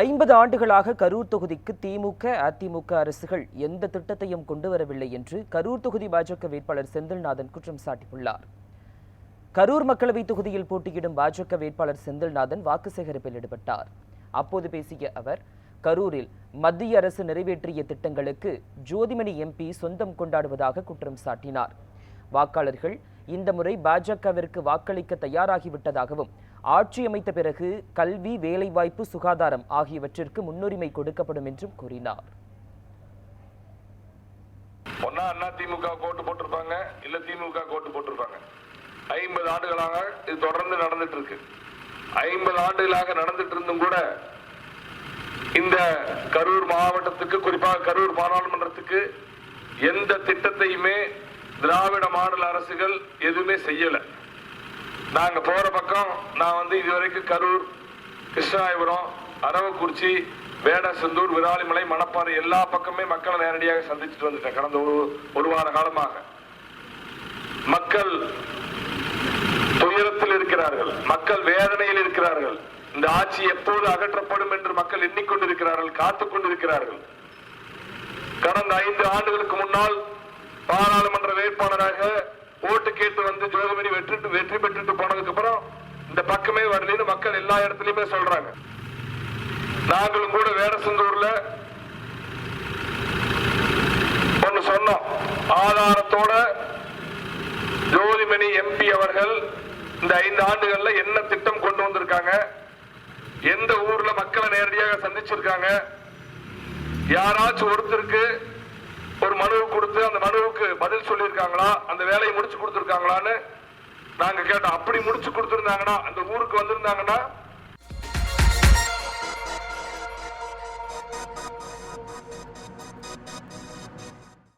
ஐம்பது ஆண்டுகளாக கரூர் தொகுதிக்கு திமுக அதிமுக அரசுகள் எந்த திட்டத்தையும் கொண்டு வரவில்லை என்று கரூர் தொகுதி பாஜக வேட்பாளர் செந்தில்நாதன் குற்றம் சாட்டியுள்ளார். கரூர் மக்களவைத் தொகுதியில் போட்டியிடும் பாஜக வேட்பாளர் செந்தில்நாதன் வாக்கு சேகரிப்பில் ஈடுபட்டார். அப்போது பேசிய அவர் கரூரில் மத்திய அரசு நிறைவேற்றிய திட்டங்களுக்கு ஜோதிமணி எம்பி சொந்தம் கொண்டாடுவதாக குற்றம் சாட்டினார். வாக்காளர்கள் இந்த முறை பாஜகவிற்கு வாக்களிக்க தயாராகிவிட்டதாகவும் ஆட்சி அமைத்த பிறகு கல்வி வேலைவாய்ப்பு சுகாதாரம் ஆகியவற்றிற்கு முன்னுரிமை கொடுக்கப்படும் என்றும் கூறினார். ஒன்னா அண்ணா திமுக கோட்டு போட்டிருப்பாங்க இல்ல திமுக கோட்டு போட்டிருப்பாங்க. ஐம்பது ஆண்டுகளாக இது தொடர்ந்து நடந்துட்டு இருக்கு. ஐம்பது ஆண்டுகளாக நடந்துட்டு இருந்தும் கூட இந்த கரூர் மாவட்டத்துக்கு குறிப்பாக கரூர் பாராளுமன்றத்துக்கு எந்த திட்டத்தையுமே திராவிட மாடல் அரசுகள் எதுவுமே செய்யலை. நாங்க போற பக்கம் நான் வந்து இதுவரைக்கும் கரூர் கிருஷ்ணாயபுரம் அரவக்குறிச்சி வேடசந்தூர் விராலிமலை மணப்பாறை எல்லா பக்கமே மக்களை நேரடியாக சந்திச்சுட்டு வந்துட்டேன் கடந்த ஒரு ஒரு வார காலமாக. மக்கள் துயரத்தில் இருக்கிறார்கள். மக்கள் வேதனையில் இருக்கிறார்கள். இந்த ஆட்சி எப்போது அகற்றப்படும் என்று மக்கள் எண்ணிக்கொண்டிருக்கிறார்கள் காத்துக் கொண்டிருக்கிறார்கள் கடந்த ஐந்து ஆண்டுகளுக்கு முன்னால் பக்கமே வரலன்னு மக்கள் எல்லா இடத்துலயுமே சொல்றாங்க. நாங்களும் கூட வேடசந்தூர்ல ஒன்னு சொன்னோம். ஆதாரத்தோட ஜோதிமணி எம்பி அவர்கள் இந்த ஐந்து ஆண்டுகள்ல என்ன திட்டம் கொண்டு வந்திருக்காங்க எந்த ஊர்ல மக்களை நேரடியாக சந்திச்சிருக்காங்க யாராச்சும் ஒருத்தருக்கு ஒரு மனுவை கொடுத்து அந்த மனுவுக்கு பதில் சொல்லியிருக்காங்களா அந்த வேலையை முடிச்சு கொடுத்துருக்காங்களான்னு நாங்க கேட்டோம் அப்படி முடிச்சு கொடுத்துருந்தாங்கன்னா அந்த ஊருக்கு வந்திருந்தாங்கன்னா